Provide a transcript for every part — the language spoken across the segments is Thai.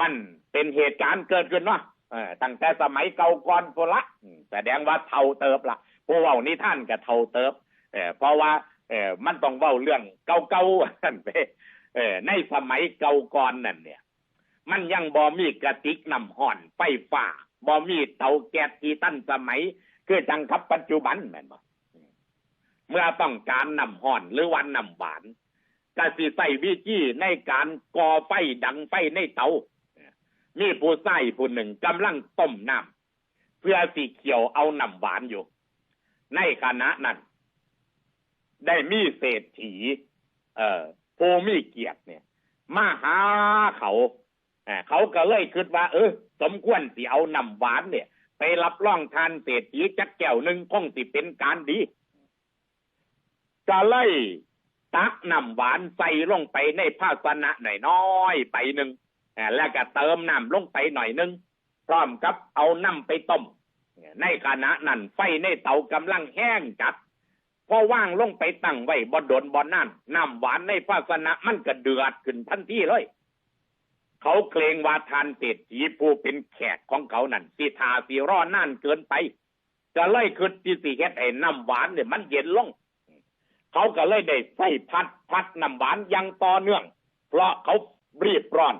มันเป็นเหตุการณ์เกิดขึ้นเนาะตั้งแต่สมัยเก่าก่อนโบละแสดงว่าเท่าเติบละผู้เว้านิท่านกับเท่าเติบเอเพราะว่าเอมันต้องเว้าเรื่องเก่าๆนั่นไปในสมัยเก่าก่อนนั่นเนี่ย มันยังบ่มีกระติกน้ำห่อนไฟฟ้าบ่มีเตาแก๊สที่ตั้นสมัยคือจังครับปัจจุบันแม่นบ่เมื่อต้องการน้ำห่อนหรือวันน้ำหวานก็สิใส่วิธีในการก่อไฟดังไฟในเตา มีผู้ใส่ผู้หนึ่งกำลังต้มน้ำเพื่อสีเขียวเอาน้ำหวานอยู่ ในขณะนั้น ได้มีเศรษฐี เอ่อผู้มีเกียรติเนี่ย มาหาเขาเขาก็เลยคิดว่า เออ สมควรสิเอาน้ำหวานเนี่ย ไปรับรองทานเศรษฐีจักแก้วหนึ่งคงสิเป็นการดีก็เลยตักน้ำหวานใส่ลงไปในภาชนะหน่อยน้อยๆไปหนึ่ง แล้วก็เติมน้ำลงไปหน่อยนึง พร้อมกับเอาน้ำไปต้ม ในขณะนั้นไฟในเตากำลังแห้งจัดพอว่างลงไปตั้งไว้บนดนบนนั่นน้ำหวานในภาชนะมันก็เดือดขึ้นทันทีเลย เขาเกรงว่าทานเศรษฐีผู้เป็นแขกของเขานั่นสิทาสิรอนานเกินไปก็เลยคือที่สิเฮ็ดไอ้น้ำหวานเนี่ยมันเย็นลง เขาก็เลยได้ใส่พัดพัดน้ำหวานยังต่อเนื่อง เพราะเขารีบร้อน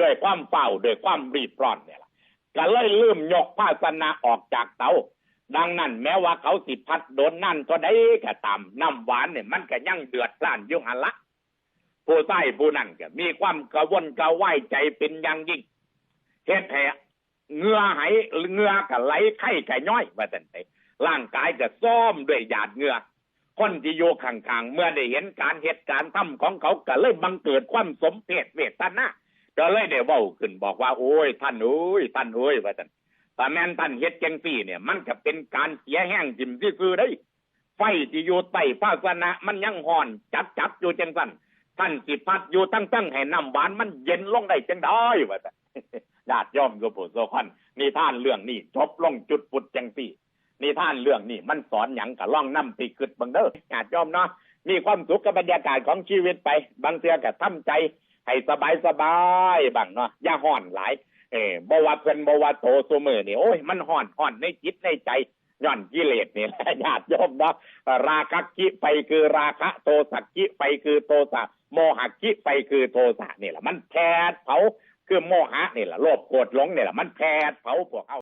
ด้วยความเฝ้าด้วยความรีบร้อนเนี่ยละก็เลยลืมยกภาชนะออกจากเตาดังนั้นแม้ว่าเขาสิพัดโดนนั่นก็ได้ก็ตามน้ำหวานเนี่ยมันก็ยังเดือดร้อนยู่หันละผู้ใต้ผู้นั่นก็มีความกระวนกระวายใจเป็นอย่างยิ่งเฮ็ดแผลเหงือไหายเหงือกับไหลไข้กับย้อยว่าแต่นไปร่างกายก็ซ้อมด้วยหยาดเหงือคนที่อยู่ข้างๆเมื่อได้เห็นการเหตุการณ์ทำของเขาก็เลยบังเกิดความสมเพชเวทนา ก็เลยได้เว้าขึ้นบอกว่าโอ้ยท่านเอ้ยท่านเอ้ยว่าท่านแต่แม่นท่านเฮ็ดจังซี่เนี่ย มันก็เป็นการเสียแห้งจิมซื่อๆได้ ไฟที่อยู่ใต้ภาชนะมันยังห่อนจัดจัดอยู่จังสั่นท่านสิพัดอยู่ตั้งๆให้น้ำหวานมันเย็นลงได้จังได้ว่าท่านญาติย่อมก็ผู้โซคันนี่ท่านเรื่องนี้จบลงจุดปุดจังซี่นี่ท่านเรื่องนี้มันสอนหยังกับล่องน้ำติกึดบังเด้อญาติย่อมเนาะมีความสุขกับบรรยากาศของชีวิตไป บางเทือก็ทำใจ ให้สบายสบายบ้างเนาะอย่าห่อนหลายเออบว่าเพิ่นบว่าโตซุมือนี่โอ้ยมันห่อนห่อนในจิตในใจย่อนกิเลสนี่แหละญาติโยมเนาะราคะกิไปคือราคะโทสักกิไปคือโทสะโมหะกิไปคือโทสะนี่แหละมันแผดเผาคือโมหะนี่แหละโลภโกรธหลงนี่แหละมันแผดเผาพวกเขา